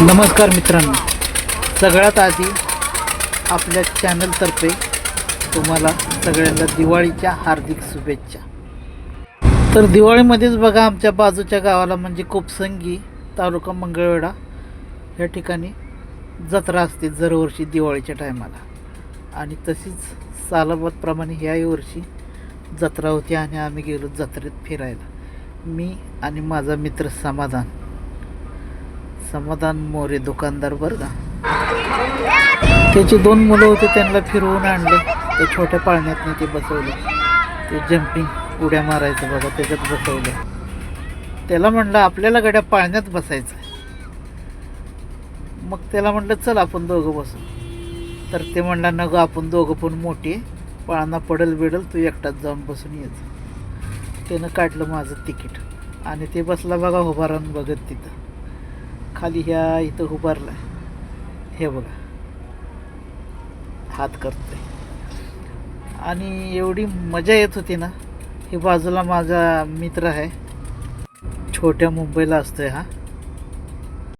नमस्कार मित्रांनो. सगळ्यात आधी आपल्या चॅनलतर्फे तुम्हाला सगळ्यांना दिवाळीच्या हार्दिक शुभेच्छा. तर दिवाळीमध्येच बघा आमच्या बाजूच्या गावाला म्हणजे कोपसंगी तालुका मंगळवेढा या ठिकाणी जत्रा असते दरवर्षी दिवाळीच्या टायमाला. आणि तशीच सालाबादप्रमाणे ह्याही वर्षी जत्रा होती आणि आम्ही गेलो जत्रेत फिरायला. मी आणि माझा मित्र समाधान. समाधान मोरे दुकानदार बरं का? त्याची दोन मुलं होते त्यांना फिरवून आणले. ते छोट्या पाळण्यातनी ते बसवले. ते जम्पिंग उड्या मारायचं बघा त्याच्यात बसवलं. त्याला म्हणलं आपल्याला गड्या पाळण्यात बसायचं मग त्याला म्हटलं चल आपण दोघं बसू. तर ते म्हणला नको आपण दोघं पण मोठी. पाळणा पडल बिडल तू एकटाच जाऊन बसून येत त्यानं काढलं माझं तिकीट. आणि ते बसला बघा उभारून बघत तिथं. खाली ह्या इथं उभारला. हे बघा. हात करतोय. आणि एवढी मजा येत होती ना हे बाजूला माझा मित्र आहे. छोट्या मुंबईला असतोय हा.